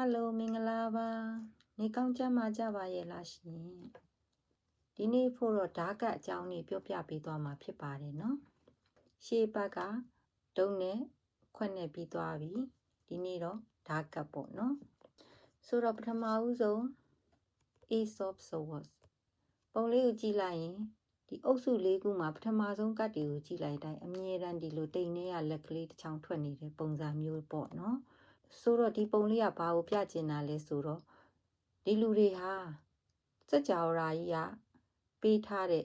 ဟယ်လိုမင်္ဂလာပါနေကောင်းကြမှာကြပါရဲ့လားရှင်ဒီနေ့ဖို့တော့ဓာတ်ကအကြောင်းလေးပြောပြပေးသွားမှာဖြစ်ပါတယ်နော်ရှေးဘက်ကဒုံနဲ့ခွက်နဲ့ပြီးသွားပြီဒီနေ့တော့ဓာတ်ကပေါ့နော်ဆိုတော့ပထမဦးဆုံး Ace of Swords ပုံလေးကိုကြည့်လိုက်ရင်ဒီအုပ်စုလေးခုမှာပထမဆုံးကတ်တွေကိုကြည့်လိုက်တိုင်းအမြဲတမ်းဒီလိုတိမ်နေရလက်ကလေးတစ်ချောင်းထွက်နေတဲ့ပုံစံမျိုးပေါ့နော် ဆိုတော့ဒီပုံလေးကဘာကိုပြချင်တာလဲဆိုတော့ဒီလူတွေဟာစัจ java ရာကြီးကပေးထားတဲ့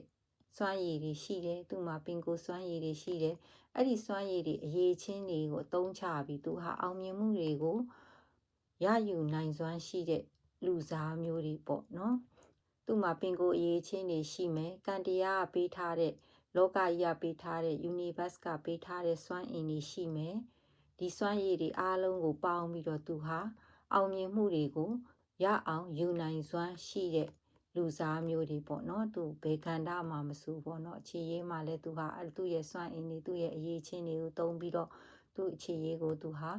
စွမ်းရည်တွေရှိတယ်သူ့မှာပင်ကိုစွမ်းရည်တွေရှိတယ်အဲ့ဒီစွမ်းရည်တွေအရေးချင်းတွေကိုအသုံးချပြီးသူဟာအောင်မြင်မှုတွေကိုရယူနိုင်စွမ်းရှိတဲ့လူစားမျိုးတွေပေါ့နော်သူ့မှာပင်ကိုအရေးချင်းတွေရှိမယ်ကံတရားကပေးထားတဲ့လောကကြီးကပေးထားတဲ့ universe ကပေးထားတဲ့စွမ်းအင်တွေရှိမယ် ဒီစွမ်းရည်တွေအားလုံးကိုပေါင်းပြီးတော့သူဟာအောင်မြင်မှုတွေကိုရအောင်ယူနိုင်စွမ်းရှိတဲ့လူစားမျိုးတွေပေါ့နော်သူဘေခန္ဓာမှာမစူပေါ့နော်အခြေရေးမှာလည်းသူဟာအဲ့သူ့ရဲ့စွမ်းအင်တွေသူ့ရဲ့အရေးချင်းတွေကိုတုံးပြီးတော့သူ့အခြေရေးကိုသူဟာ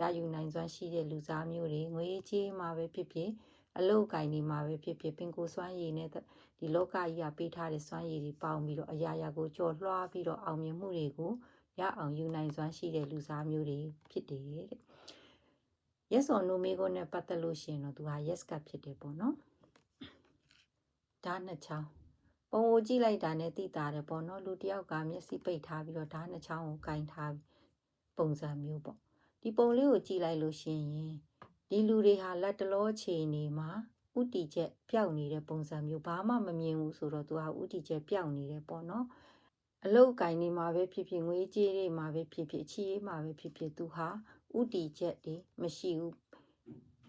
ရယူနိုင်စွမ်းရှိတဲ့လူစားမျိုးတွေငွေကြေးမှာပဲဖြစ်ဖြစ်အလုတ်ကင်နေမှာပဲဖြစ်ဖြစ်ပင်ကိုစွမ်းရည်နဲ့ဒီလောကကြီးကပေးထားတဲ့စွမ်းရည်တွေပေါင်းပြီးတော့အရာရာကိုကြော်လွှားပြီးတော့အောင်မြင်မှုတွေကို ရအောင်ယူနိုင်စွမ်းရှိတဲ့လူစားမျိုးတွေဖြစ်တယ်တဲ့ yes or no မေးခွန်းနဲ့ပတ်သက်လို့ရှိရင်တော့သူဟာ yes ကဖြစ်တယ်ပေါ့နော်ဒါနှစ်ချောင်းပုံကိုကြည့်လိုက်တာနဲ့သိတာတယ်ပေါ့နော်လူတစ်ယောက်ကမျက်စိပိတ်ထားပြီးတော့ဒါနှစ်ချောင်းကိုကင်ထားပုံစံမျိုးပေါ့ဒီပုံလေးကိုကြည့်လိုက်လို့ရှိရင်ဒီလူတွေဟာလက်တလောခြေနေမှာဥတီချက်ပျောက်နေတဲ့ပုံစံမျိုးဘာမှမမြင်ဘူးဆိုတော့သူဟာဥတီချက်ပျောက်နေတယ်ပေါ့နော် အလုတ်ကင်နေမှာပဲဖြစ်ဖြစ်ငွေကြေးတွေမှာပဲဖြစ်ဖြစ်အချီးမှာပဲဖြစ်ဖြစ်သူဟာဥတီချက်တွေမရှိဘူး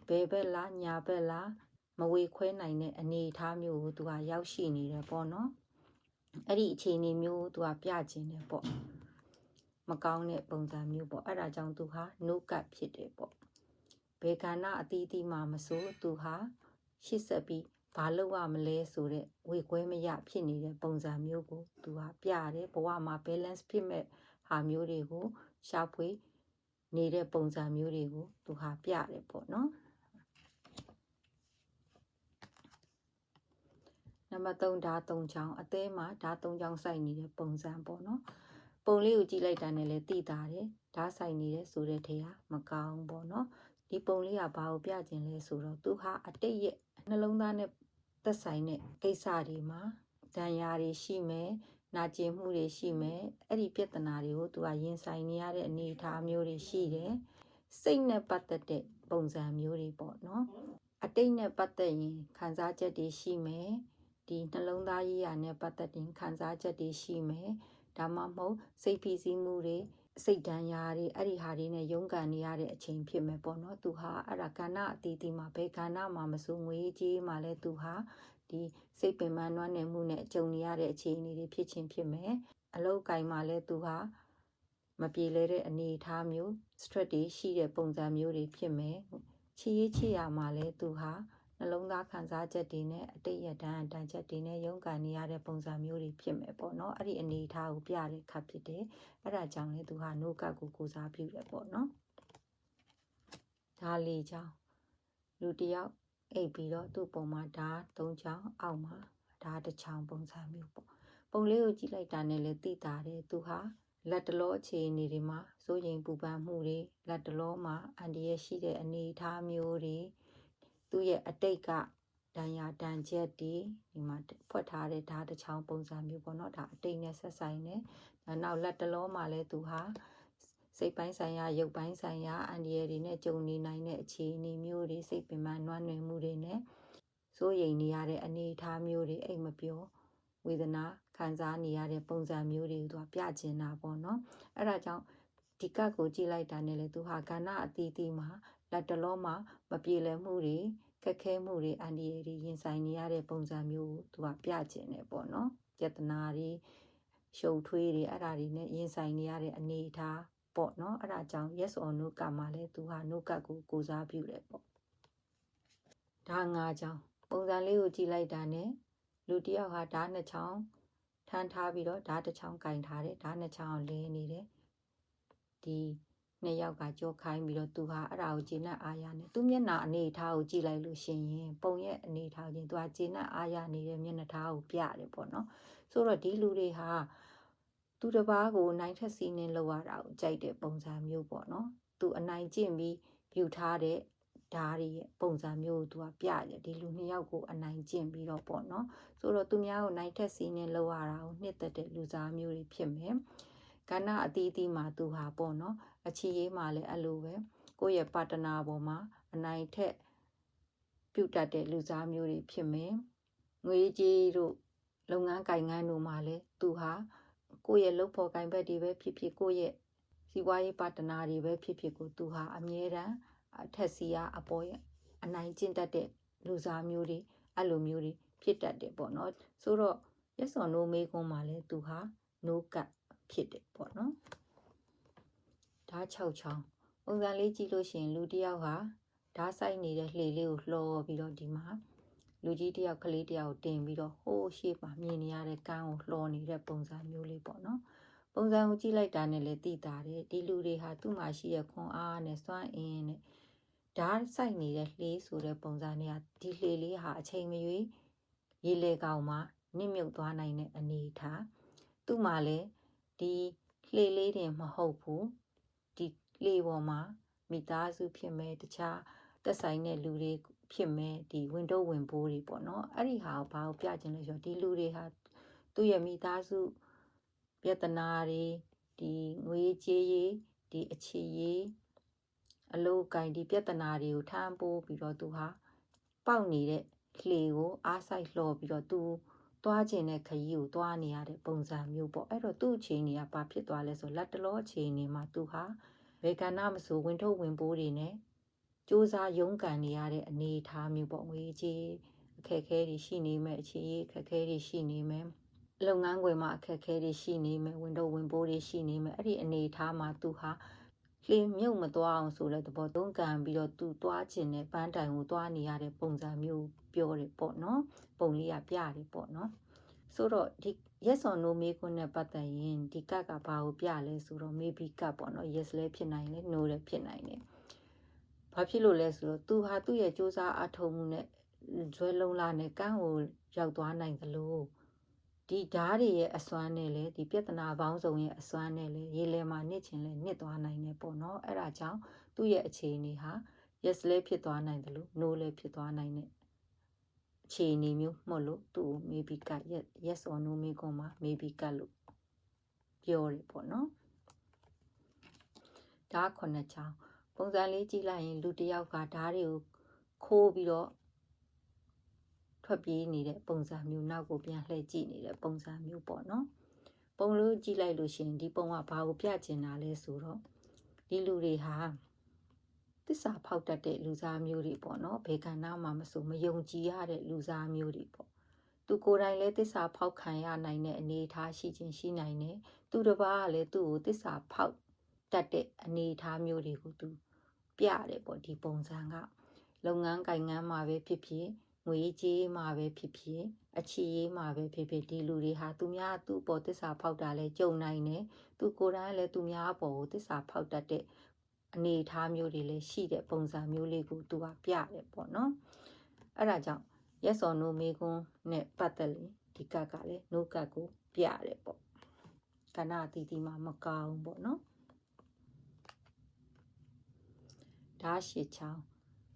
ဘယ်ဘက်လားညာဘက်လားမဝေခွဲနိုင်တဲ့အနေအထားမျိုးကိုသူကရောက်ရှိနေတယ်ပေါ့နော်အဲ့ဒီအခြေအနေမျိုးသူကပြကျင်တယ်ပေါ့မကောင်းတဲ့ပုံစံမျိုးပေါ့အဲ့ဒါကြောင့်သူဟာနှုတ်ကပ်ဖြစ်တယ်ပေါ့ဘေကန္နာအသီးသီးမှာမဆိုသူဟာရှစ်ဆက်ပြီး ဘာလုပ်ရမလဲဆိုတဲ့ဝေခွဲမရဖြစ်နေတဲ့ပုံစံမျိုးကိုသူကပြတယ်ဘဝမှာ balance ဖြစ်မဲ့ဟာမျိုးတွေကိုရှာဖွေနေတဲ့ပုံစံမျိုးတွေကိုသူဟာပြတယ်ပေါ့နော်နံပါတ်3ဓာတ်3ချောင်းအသေးမှာဓာတ်3ချောင်းစိုက်နေတဲ့ပုံစံပေါ့နော်ပုံလေးကိုကြည့်လိုက်တာနဲ့လည်းသိတာတယ်ဓာတ်ဆိုင်နေတဲ့ဆိုတဲ့ထဲဟာမကောင်းပေါ့နော်ဒီပုံလေးကဘာကိုပြခြင်းလဲဆိုတော့သူဟာအတိတ်ရဲ့နှလုံးသားနဲ့ သက်ဆိုင်တဲ့ကိစ္စတွေမှာဒဏ်ရာတွေရှိမယ်နာကျင်မှုတွေရှိမယ်အဲ့ဒီပြဿနာတွေကိုသူကရင်ဆိုင်နေရတဲ့အနေအထားမျိုးတွေရှိတယ်စိတ်နဲ့ပတ်သက်တဲ့ပုံစံမျိုးတွေပေါ့နော်အတိတ်နဲ့ပတ်သက်ရင်ခံစားချက်တွေရှိမယ်ဒီနှလုံးသားရေးရာနဲ့ပတ်သက်ရင်ခံစားချက်တွေရှိမယ် ဒါမှမဟုတ်စိတ်ဖိစီးမှုတွေစိတ်ဒဏ်ရာတွေအဲ့ဒီဟာတွေနဲ့ရုန်းကန်နေရတဲ့အချိန်ဖြစ်မယ်ပေါ့နော်သူဟာအဲ့ဒါကဏ္ဍအတီးတီးမှာဘယ်ကဏ္ဍမှာမဆိုငွေကြီးမှာလဲသူဟာဒီစိတ်ပင်ပန်းနွမ်းနယ်မှုနဲ့ကြုံနေရတဲ့အခြေအနေတွေဖြစ်ချင်းဖြစ်မယ်အလောက်ကင်မှာလဲသူဟာမပြေလဲတဲ့အနေအထားမျိုး stress တွေရှိတဲ့ပုံစံမျိုးတွေဖြစ်မယ်ချီရေးချီရမှာလဲသူဟာ နှလုံးသားခံစားချက်တွေနဲ့အတိတ်ရတန်းအတန်ချက်တွေနဲ့ရုန်းကန်နေရတဲ့ပုံစံမျိုးတွေဖြစ်မယ်ပေါ့နော်အဲ့ဒီအနေအထားကိုပြတဲ့ခတ်ဖြစ်တယ်အဲ့ဒါကြောင့်လေသူဟာနိုးကတ်ကိုကိုစားပြုတယ်ပေါ့နော်ဒါလေးကြောင့်လူတယောက်အိပ်ပြီးတော့သူ့ပုံမှာဓာတ်၃ချောင်းအောက်မှာဓာတ်တစ်ချောင်းပုံစံမျိုးပေါ့ပုံလေးကိုကြည့်လိုက်တာနဲ့လည်းသိတာတယ်သူဟာလက်တလောအခြေအနေတွေမှာစိုးရိမ်ပူပန်မှုတွေလက်တလောမှာအန္တရာယ်ရှိတဲ့အနေအထားမျိုးတွေ သူ့ရဲ့အတိတ်ကဒဏ်ရာဒဏ်ချက်တွေဒီမှာဖွက်ထားတဲ့ဓာတ်တစ်ချောင်းပုံစံမျိုးပေါ့နော်ဒါအတိတ်နဲ့ဆက်ဆိုင်တယ်နောက်လက်တလောမှာလည်းသူဟာစိတ်ပိုင်းဆိုင်ရာရုပ်ပိုင်းဆိုင်ရာအန္တရာယ်တွေနဲ့ကြုံနေနိုင်တဲ့အခြေအနေမျိုးတွေစိတ်ပင်ပန်းနွမ်းနယ်မှုတွေနဲ့စိုးရိမ်နေရတဲ့အနေအထားမျိုးတွေအိမ်မပြောဝေဒနာခံစားနေရတဲ့ပုံစံမျိုးတွေကိုသူကပြကျင်တာပေါ့နော်အဲ့ဒါကြောင့်ဒီကတ်ကိုကြည့်လိုက်တာနဲ့လေသူဟာကဏ္ဍအသီးသီးမှာ လက်တလုံးမှာမပြေလည်မှုတွေခက်ခဲမှုတွေအန္တရာယ်တွေရင်ဆိုင်နေရတဲ့ပုံစံမျိုးကိုသူကပြကျင်တယ်ပေါ့နော်ပြဿနာတွေရှုပ်ထွေးတွေအဲ့ဒါတွေနဲ့ရင်ဆိုင်နေရတဲ့အနေအထားပေါ့နော်အဲ့ဒါကြောင့် yes or no ကမှလည်းသူဟာ no ကကိုကိုစားပြုတယ်ပေါ့ဒါငါကြောင့်ပုံစံလေးကိုကြည့်လိုက်တာနဲ့လူတယောက်ဟာဓာတ်နှစ်ချောင်းထမ်းထားပြီးတော့ဓာတ်တစ်ချောင်းကင်ထားတယ်ဓာတ်နှစ်ချောင်းလဲနေတယ်ဒီ နှစ်ယောက်ကကြောခိုင်းပြီးတော့သူဟာအဲ့ဒါကိုဂျင်းနဲ့အာရနဲ့သူမျက်နှာအနေအထားကိုကြည့်လိုက်လို့ရှင်ရင်ပုံရဲ့အနေအထားချင်းသူကဂျင်းနဲ့အာရနေတဲ့မျက်နှာထားကိုပြတယ်ပေါ့နော်ဆိုတော့ဒီလူတွေဟာသူတစ်ပါးကိုနိုင်ထက်စီးနှင်းလောက်ရတာကိုကြိုက်တဲ့ပုံစံမျိုးပေါ့နော်သူအနိုင်ကျင့်ပြီးဖြူထားတဲ့ဓာတ်ရဲ့ပုံစံမျိုးကိုသူကပြတယ်ဒီလူနှစ်ယောက်ကိုအနိုင်ကျင့်ပြီးတော့ပေါ့နော်ဆိုတော့သူများကိုနိုင်ထက်စီးနှင်းလောက်ရတာကိုနှစ်သက်တဲ့လူစားမျိုးတွေဖြစ်မယ်ကဏ္ဍအသီးသီးမှာသူဟာပေါ့နော် အချီရေးမှာလည်းအဲ့လိုပဲကိုယ့်ရဲ့ပါတနာပေါ်မှာအနိုင်ထက်ပြုတ်တတ်တဲ့လူစားမျိုးတွေဖြစ်မယ်ငွေကြေးတို့လုပ်ငန်းကိုင်ငန်းတို့မှာလည်းသူဟာကိုယ့်ရဲ့လုပ်ဖို့ကိုင်ဘက်တွေပဲဖြစ်ဖြစ်ကိုယ့်ရဲ့စီးပွားရေးပါတနာတွေပဲဖြစ်ဖြစ်ကိုသူဟာအမြဲတမ်းအထက်စီကအပေါ်ရဲ့အနိုင်ကျင့်တတ်တဲ့လူစားမျိုးတွေအဲ့လိုမျိုးတွေဖြစ်တတ်တယ်ပေါ့နော်ဆိုတော့ရက်စော်နိုးမေးကွန်းမှာလည်းသူဟာနိုးကပ်ဖြစ်တယ်ပေါ့နော် ဓာတ်6ချောင်းပုံစံလေးကြည့်လို့ရှိရင်လူတစ်ယောက်ဟာဓာတ်ဆိုင်နေတဲ့လှေလေးကိုလှော်ပြီးတော့ဒီမှာလူကြီးတစ်ယောက်ကလေးတစ်ယောက်တင်ပြီးတော့ဟိုးရှိမှမြင်နေရတဲ့ကန်းကိုလှော်နေတဲ့ပုံစံမျိုးလေးပေါ့နော်ပုံစံကိုကြည့်လိုက်တာနဲ့လည်းသိတာတယ်ဒီလူတွေဟာသူ့မှာရှိတဲ့ခွန်အားနဲ့စွမ်းအင်နဲ့ဓာတ်ဆိုင်နေတဲ့လှေဆိုတဲ့ပုံစံနဲ့ဒီလှေလေးဟာအချိန်မရွေးရေလေကောင်မှာနစ်မြုပ်သွားနိုင်တဲ့အနေအထားသူ့မှာလည်းဒီလှေလေးတင်မဟုတ်ဘူးဒီ လှေပေါ်မှာမိသားစုဖြစ်မဲ့တခြားသက်ဆိုင်တဲ့လူတွေဖြစ်မဲ့ဒီဝင်တော့ဝင်ပိုးတွေပေါ့နော်အဲ့ဒီဟာကိုဘာကိုပြချင်လဲဆိုတော့ဒီလူတွေဟာသူ့ရဲ့မိသားစုပြဿနာတွေဒီငွေကြေးရေးဒီအခြေရေးအလုပ်ကင်ဒီပြဿနာတွေကိုထမ်းပိုးပြီးတော့သူဟာပေါက်နေတဲ့လှေကိုအားဆိုင်လှော်ပြီးတော့သူသွားခြင်းတဲ့ခရီးကိုသွားနေရတဲ့ပုံစံမျိုးပေါ့အဲ့တော့သူ့အခြေအနေကဘာဖြစ်သွားလဲဆိုလက်တလောအခြေအနေမှာသူဟာ ဘေကနာမဆိုဝင်ထုတ်ဝင်ပိုးတွေနဲ့စူးစမ်းရုန်းကန်နေရတဲ့အနေအထားမျိုးပေါ့ငွေကြီးအခက်အခဲတွေရှိနေမယ်အခြေရေးအခက်အခဲတွေရှိနေမယ်လုပ်ငန်းခွင်မှာအခက်အခဲတွေရှိနေမယ်ဝင်တော့ဝင်ပိုးတွေရှိနေမယ်အဲ့ဒီအနေအထားမှာသူဟာလှေမြုပ်မသွားအောင်ဆိုတဲ့သဘောသုံးကံပြီးတော့သူသွားခြင်းနဲ့ပန်းတိုင်ကိုသွားနေရတဲ့ပုံစံမျိုးပြောတယ်ပေါ့နော်ပုံလေးကပြတယ်ပေါ့နော်ဆိုတော့ဒီ yes or no မေးခွန်းနဲ့ပတ်သက်ရင်ဒီကတ်ကဘာကိုပြလဲဆိုတော့ maybe ကတ်ပေါ့နော် yes လည်းဖြစ်နိုင်တယ် no လည်းဖြစ်နိုင်တယ်ဘာဖြစ်လို့လဲဆိုတော့သူဟာသူ့ရဲ့စူးစမ်းအထောက်မှုနဲ့ဇွဲလုံးလာနဲ့ကန်းကိုရောက်သွားနိုင်သလိုဒီဓာတ်တွေရဲ့အစွမ်းနဲ့လေဒီပြဿနာပေါင်းစုံရဲ့အစွမ်းနဲ့လေရေလဲမှာနစ်ချင်လဲနစ်သွားနိုင်တယ်ပေါ့နော်အဲ့ဒါကြောင့်သူ့ရဲ့အခြေအနေဟာ yes လည်းဖြစ်သွားနိုင်တယ်လို့ no လည်းဖြစ်သွားနိုင်တယ်အ ခြေအနေမျိုးမဟုတ်လို့သူ့ကို maybe က yes or no မေးခွန်းမှာ maybe ကလို့ပြောတယ်ပေါ့နော်ဒါခုနှစ်ချောင်းပုံစံလေးကြည့်လိုက်ရင်လူတစ်ယောက်ကဓာတ်တွေကိုခိုးပြီးတော့ထွက်ပြေးနေတဲ့ပုံစံမျိုးနောက်ကိုပြန်လှည့်ကြည့်နေတဲ့ပုံစံမျိုးပေါ့နော်ပုံလို့ကြည့်လိုက်လို့ရှင်ဒီပုံကဘာကိုပြချင်တာလဲဆိုတော့ဒီလူတွေဟာ တစ္ဆာဖောက်တတ်တဲ့လူစားမျိုးတွေပေါ့နော်ဘေကန္နာမှာမဆိုမယုံကြည်ရတဲ့လူစားမျိုးတွေပေါ့သူကိုယ်တိုင်လည်းတစ္ဆာဖောက်ခံရနိုင်တဲ့အနေအထားရှိခြင်းရှိနိုင်တယ်သူတစ်ပါးကလည်းသူ့ကိုတစ္ဆာဖောက်တတ်တဲ့အနေအထားမျိုးတွေကိုသူပြတယ်ပေါ့ဒီပုံစံကလုပ်ငန်းကိုင်ငန်းမှာပဲဖြစ်ဖြစ်ငွေကြေးမှာပဲဖြစ်ဖြစ်အချီရေးမှာပဲဖြစ်ဖြစ်ဒီလူတွေဟာသူများသူ့ပေါ်တစ္ဆာဖောက်တာလဲကြုံနိုင်တယ်သူကိုယ်တိုင်လည်းသူများပေါ်ကိုတစ္ဆာဖောက်တတ်တဲ့ အနေအထားမျိုးတွေလည်းရှိတဲ့ပုံစံမျိုးလေးကိုသူကပြတယ်ပေါ့နော်အဲ့ဒါကြောင့် yes or no မေးခွန်းနဲ့ပတ်သက်ရင်ဒီကတ်ကလည်း no ကတ်ကိုပြတယ်ပေါ့ကဏ္ဍအတီးတီးမှာမကောင်းပေါ့နော်ဓာတ်ရှည်ချောင်း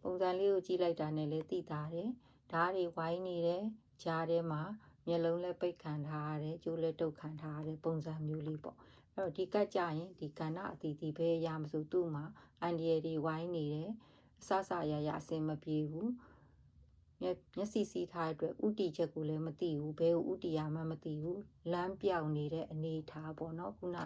ပုံစံလေးကိုကြည့်လိုက်တာနဲ့လည်းသိတာတယ်ဓာတ်တွေဝိုင်းနေတယ်ကြားထဲမှာမျက်လုံးလည်းပိတ်ခံထားရတယ်ကျိုးလည်းတုတ်ခံထားရတဲ့ပုံစံမျိုးလေးပေါ့ အဲ့တော့ဒီကတ်ကြရင်ဒီကဏ္ဍအတီးတီးပဲရမစို့သူ့မှာအန်ဒီရဒီဝိုင်းနေတယ်အဆဆရရအစင်မပြေဘူးမျက်စိစီးထားတဲ့အတွက်ဥတီချက်ကိုလည်းမသိဘူးဘယ်ကိုဥတီရမှမသိဘူးလမ်းပြောင်နေတဲ့အနေထားပေါ့နော်ခုန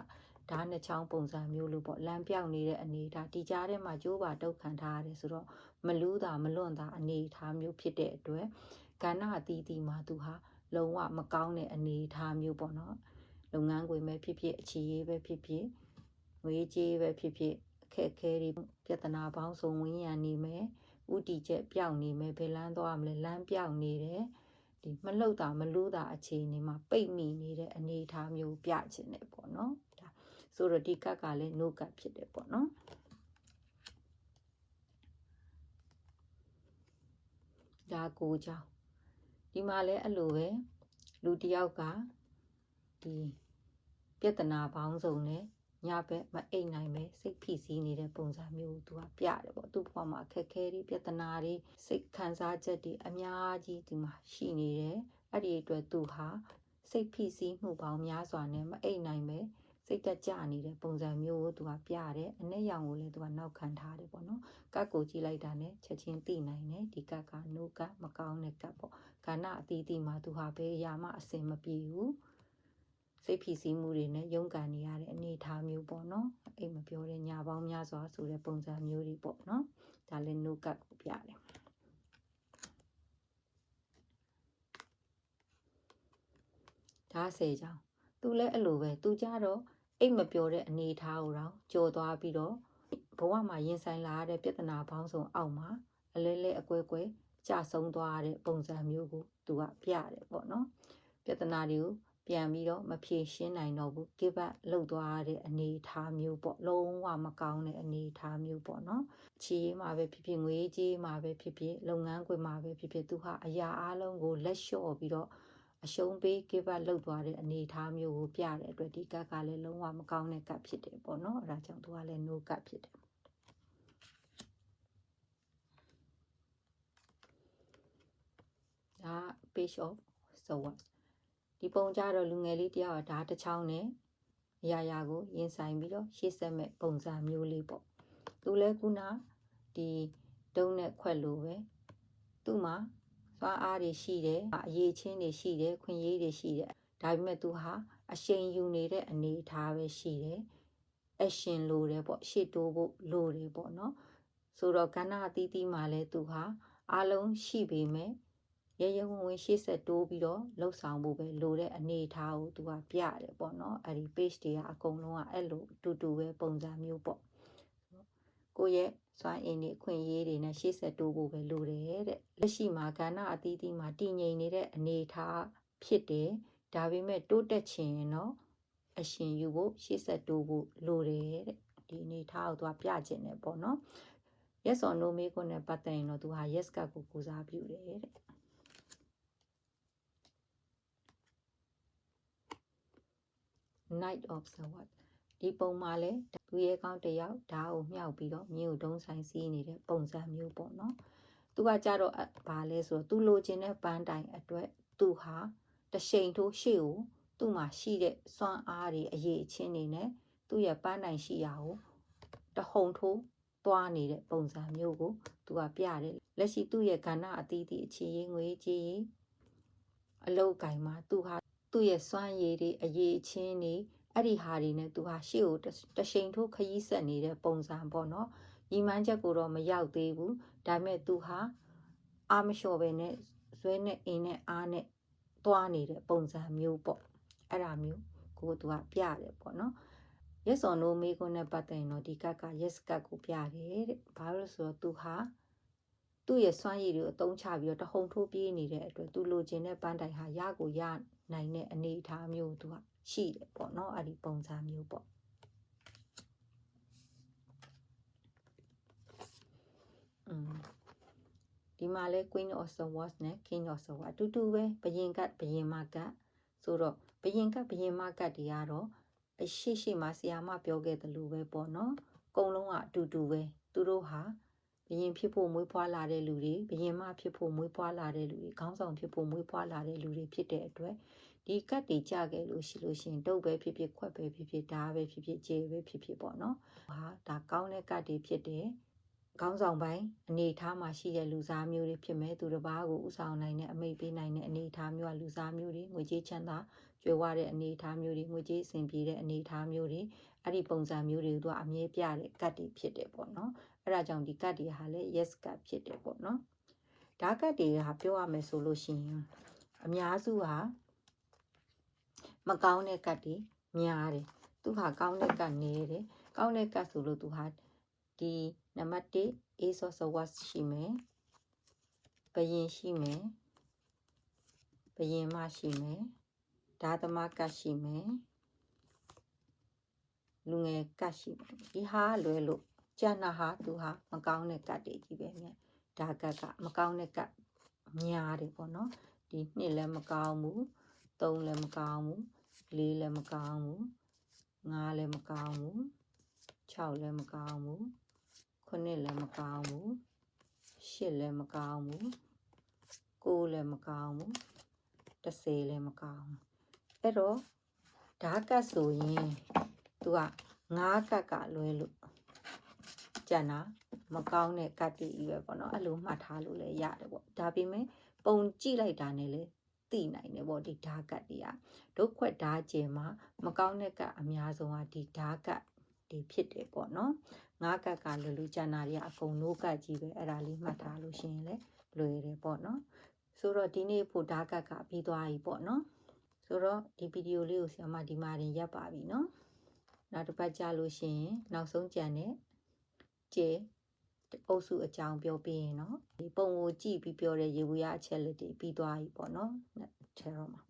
ဓာတ်နှချောင်းပုံစံမျိုးလို့ပေါ့လမ်းပြောင်နေတဲ့အနေထားဒီကြားထဲမှာကြိုးပါတုတ်ခံထားရတယ်ဆိုတော့မလူးတာမလွန့်တာအနေထားမျိုးဖြစ်တဲ့အတွက်ကဏ္ဍအသီးသီးမှာသူဟာလုံးဝမကောင်းတဲ့အနေထားမျိုးပေါ့နော် လုပ်ငန်းခွင်ပဲဖြစ်ဖြစ်အခြေရေးပဲဖြစ်ဖြစ်ငွေကြေးပဲဖြစ်ဖြစ်အခက်အခဲတွေပြဿနာပေါင်းစုံဝန်းရံနေမယ်ဥတီချက်ပြောင်းနေမယ်ဘယ်လန်းသွားမလဲလမ်းပြောင်းနေတယ်ဒီမလှုပ်တာမလို့တာအခြေအနေမှာပိတ်မိနေတဲ့အနေအထားမျိုးပြချင်တယ်ပေါ့နော်ဒါဆိုတော့ဒီကတ်ကလည်း no ကတ်ဖြစ်တယ်ပေါ့နော်ဒါကိုကြောင့်ဒီမှာလည်းအဲ့လိုပဲလူတစ်ယောက်က ဒီပြဿနာပေါင်းစုံနဲ့ညဘက်မအိပ်နိုင်ပဲစိတ်ဖိစီးနေတဲ့ပုံစံမျိုးသူကပြတယ်ပေါ့သူ့ဘဝမှာအခက်အခဲတွေပြဿနာတွေစိတ်ခံစားချက်တွေအများကြီးဒီမှာရှိနေတယ်အဲ့ဒီအတွက်သူဟာစိတ်ဖိစီးမှုပေါင်းများစွာနဲ့မအိပ်နိုင်ပဲစိတ်တက်ကြနေတဲ့ပုံစံမျိုးကိုသူကပြတယ်အနဲ့ရောင်ကိုလည်းသူကနောက်ခံထားတယ်ပေါ့နော်ကတ်ကိုကြည့်လိုက်တာနဲ့ချက်ချင်းသိနိုင်တယ်ဒီကတ်ကနိုးကတ်မကောင်းတဲ့ကတ်ပေါ့ခန္ဓာအသီးသီးမှာသူဟာဘယ်အရာမှအစင်မပြေဘူး စိတ်ဖြစ်စည်းမှုတွေနဲ့ရုန်းကန်နေရတဲ့အနေအထားမျိုးပေါ့နော်အိမ်မပြောတဲ့ညာပေါင်းများစွာဆိုတဲ့ပုံစံမျိုးတွေပေါ့နော်ဒါလည်း no cut ကိုပြတယ်ဒါဆယ်ချောင်းသူလည်းအဲ့လိုပဲသူကြတော့အိမ်မပြောတဲ့အနေအထားကိုတော့ကြော်သွားပြီးတော့ဘဝမှာရင်ဆိုင်လာရတဲ့ပြဿနာပေါင်းစုံအောက်မှာအလဲလဲအကွဲကွဲကြဆုံးသွားတဲ့ပုံစံမျိုးကိုသူကပြတယ်ပေါ့နော်ပြဿနာတွေကို ပြန်ပြီးတော့မဖြေရှင်းနိုင်တော့ဘူး give up လုပ်သွားတဲ့အနေအထားမျိုးပေါ့လုံးဝမကောင်းတဲ့အနေအထားမျိုးပေါ့နော်ချီးမှာပဲဖြစ်ဖြစ်ငွေကြေးမှာပဲဖြစ်ဖြစ်လုပ်ငန်းခွင်မှာပဲဖြစ်ဖြစ်သူဟာအရာအလုံးကိုလက်လျှော့ပြီးတော့အရှုံးပေး give up လုပ်သွားတဲ့အနေအထားမျိုးကိုပြတဲ့အတွက်ဒီကတ်ကလည်းလုံးဝမကောင်းတဲ့ကတ်ဖြစ်တယ်ပေါ့နော်အဲဒါကြောင့်သူကလည်း no ကတ်ဖြစ်တယ်ဒါ page of swords ဒီပုံကြတော့လူငယ်လေးတယောက်ကဓာတ်တစ်ချောင်းနဲ့အရာရာကိုရင်ဆိုင်ပြီးတော့ရှေ့ဆက်မဲ့ပုံစံမျိုးလေးပေါ့သူလဲခုနဒီဒုံနဲ့ခွက်လို့ပဲသူ့မှာသွားအားတွေရှိတယ်အရေးချင်းတွေရှိတယ်ခွင့်ရေးတွေရှိတယ်ဒါပေမဲ့သူဟာအရှိန်ယူနေတဲ့အနေအထားပဲရှိတယ်အရှင်လိုတယ်ပေါ့ရှေ့တိုးဖို့လိုတယ်ပေါ့နော်ဆိုတော့ကဏ္ဍအသီးသီးမှာလဲသူဟာအလုံးရှိပေမဲ့ ရဲရဲဝင်ဝင်ရှေ့ဆက်တိုးပြီးတော့လှုပ်ဆောင်ဖို့ပဲလိုတဲ့အနေအထားကိုသူကပြတယ်ပေါ့နော်အဲ့ဒီ page တွေကအကုန်လုံးကအဲ့လိုတူတူပဲပုံစံမျိုးပေါ့ကိုရဲ့စွမ်းအင်တွေအခွင့်အရေးတွေနဲ့ရှေ့ဆက်တိုးဖို့ပဲလိုတယ်တဲ့လက်ရှိမှာကဏ္ဍအသီးသီးမှာတည်ငြိမ်နေတဲ့အနေအထားဖြစ်တယ်ဒါပေမဲ့တိုးတက်ခြင်းနော်အရှင်ယူဖို့ရှေ့ဆက်တိုးဖို့လိုတယ်တဲ့ဒီအနေအထားကိုသူကပြခြင်းတယ်ပေါ့နော် yes or no မေးခွန်းနဲ့ပတ်သက်ရင်တော့သူဟာ yes ကကိုကိုစားပြုတယ်တဲ့ night of sword ဒီပုံမှာလဲသူရဲကောင်းတယောက်ဓာတ်ကိုမြှောက်ပြီးတော့မြို့တုံးဆိုင်စီးနေတဲ့ပုံစံမျိုးပေါ့နော်သူကကြတော့ဘာလဲဆိုတော့သူလိုချင်တဲ့ပန်းတိုင်အတွက်သူဟာတရှိန်ထိုးရှေ့ကိုသူ့မှာရှိတဲ့စွမ်းအားတွေအရေးအချင်းတွေနဲ့သူ့ရဲ့ပန်းတိုင်ရှိရာကိုတဟုန်ထိုးသွားနေတဲ့ပုံစံမျိုးကိုသူကပြတယ်လက်ရှိသူ့ရဲ့ကဏ္ဍအသီးသီးအခြေရေးငွေကြေးအလုတ်ကင်မှာသူဟာ သူ့ရဲ့စွမ်းရည်တွေအရေးချင်းတွေအဲ့ဒီဟာတွေနဲ့သူဟာရှေ့ကိုတရှိန်ထိုးခရီးဆက်နေတဲ့ပုံစံပေါ့နော်ညီမန်းချက်ကိုတော့မရောက်သေးဘူးဒါပေမဲ့သူဟာအာမလျှော်ပဲနဲ့ဇွဲနဲ့အင်းနဲ့အားနဲ့သွားနေတဲ့ပုံစံမျိုးပေါ့အဲ့ဒါမျိုးကိုသူကပြတယ်ပေါ့နော် yes or no မေးခွန်းနဲ့ပတ်သက်ရင်တော့ဒီကတ်က yes ကတ်ကိုပြတယ်တဲ့ဘာလို့ဆိုတော့သူဟာသူ့ရဲ့စွမ်းရည်တွေကိုအသုံးချပြီးတော့တဟုန်ထိုးပြေးနေတဲ့အတွက်သူလိုချင်တဲ့ပန်းတိုင်ဟာရကိုရ နိုင်တဲ့အနေအထားမျိုးသူကရှိတယ်ပေါ့နော်အဲ့ဒီပုံစံမျိုးပေါ့อืมဒီမှာလဲ Queen of Swords နဲ့ King of Swords အတူတူပဲဘယင်ကဘယင်မကဆိုတော့ဘယင်ကဘယင်မကတွေကတော့အရှိရှိမှာဆီယာမပြောခဲ့တယ်လို့ပဲပေါ့နော်အကုန်လုံးကအတူတူပဲသူတို့ဟာ ဘယင်ဖြစ်ဖို့မွေးဖွားလာတဲ့လူတွေဘယင်မဖြစ်ဖို့မွေးဖွားလာတဲ့လူတွေခေါင်းဆောင်ဖြစ်ဖို့မွေးဖွားလာတဲ့လူတွေဖြစ်တဲ့အတွက်ဒီကတ်တွေကြခဲ့လို့ရှိလို့ရှင်ဒုတ်ပဲဖြစ်ဖြစ်ခွက်ပဲဖြစ်ဖြစ်ဓာပဲဖြစ်ဖြစ်ကျေပဲဖြစ်ဖြစ်ပေါ့နော်ဟာဒါကောင်းတဲ့ကတ်တွေဖြစ်တယ်ခေါင်းဆောင်ပိုင်းအနေအထားမှာရှိတဲ့လူစားမျိုးတွေဖြစ်မဲ့သူတစ်ပါးကိုဥဆောင်နိုင်တဲ့အမိတ်ပေးနိုင်တဲ့အနေအထားမျိုးကလူစားမျိုးတွေငွေကြေးချမ်းသာကြွယ်ဝတဲ့အနေအထားမျိုးတွေငွေကြေးအဆင်ပြေတဲ့အနေအထားမျိုးတွေအဲ့ဒီပုံစံမျိုးတွေကိုသူကအမြဲပြတဲ့ကတ်တွေဖြစ်တယ်ပေါ့နော် အဲ့ဒါကြောင့်ဒီကတ်တွေဟာလည်း yes ကတ်ဖြစ်တယ်ပေါ့နော်ဒါကတ်တွေကပြောရမယ်ဆိုလို့ရှိရင်အများစုဟာမကောင်းတဲ့ကတ်တွေများတယ်သူဟာကောင်းတဲ့ကတ်နေတယ်ကောင်းတဲ့ကတ်ဆိုလို့သူဟာဒီနံပါတ်1 ace of swords ရှိမယ်ဘယင်ရှိမယ်ဘယင်မရှိမယ်ဓာသမကတ်ရှိမယ်လူငယ်ကတ်ရှိတယ်ဒီဟာကလွယ်လို့ ကျန်တာဟာသူဟာမကောင်းတဲ့ကတ်တွေကြီးပဲမြတ်ဒါကတ်ကမကောင်းတဲ့ကတ်များတယ်ပေါ့နော်ဒီနှစ်လည်းမကောင်းဘူးသုံးလည်းမကောင်းဘူးလေးလည်းမကောင်းဘူးငါးလည်းမကောင်းဘူး6လည်းမကောင်းဘူး9လည်းမကောင်းဘူး10လည်းမကောင်းဘူး9လည်းမကောင်းဘူး10လည်းမကောင်းဘူးအဲ့တော့ဓာတ်ကတ်ဆိုရင်သူကငါးကတ်ကလွဲလို့ ကျန်တာမကောင်းတဲ့ကတ်တွေကြီးပဲပေါ့နော်အဲ့လိုမှတ်ထားလို့လည်းရတယ်ပေါ့ဒါပေမဲ့ပုံကြည့်လိုက်တာနဲ့လည်းသိနိုင်တယ်ပေါ့ဒီဓာတ်ကတ်တွေကဒုက္ခွက်ဓာတ်ကျင်မှာမကောင်းတဲ့ကတ်အများဆုံးကဒီဓာတ်ကတ်တွေဖြစ်တယ်ပေါ့နော်ငါးကတ်ကလွယ်လို့ကျန်တာတွေကအကုန်လုံးကတ်ကြီးပဲအဲ့ဒါလေးမှတ်ထားလို့ရှိရင်လည်းလွယ်တယ်ပေါ့နော်ဆိုတော့ဒီနေ့ဖို့ဓာတ်ကတ်ကပြီးသွားပြီပေါ့နော်ဆိုတော့ဒီဗီဒီယိုလေးကိုဆရာမဒီမှာတင်ရပ်ပါပြီနော်နောက်တစ်ပတ်ကြာလို့ရှိရင်နောက်ဆုံးကြံတဲ့ ကျေအုပ်စုအကြောင်းပြောပြရင်เนาะဒီပုံကိုကြည့်ပြီးပြောတဲ့ရေဘူးရအချက်လက်တွေပြီးသွားပြီပေါ့เนาะချဲတော့မှာ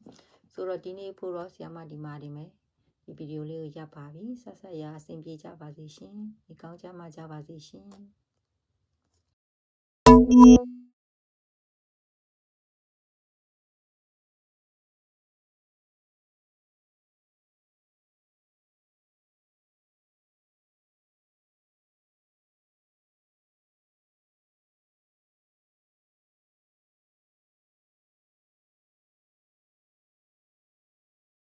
ဆိုတော့ဒီနေ့ဖို့တော့ဆီယမဒီမှာဒီမယ်ဒီဗီဒီယိုလေးကိုရပ်ပါပြီဆက်ဆက်ရအဆင်ပြေကြပါစေရှင်ဒီကောင်းကြမှာကြပါစေရှင်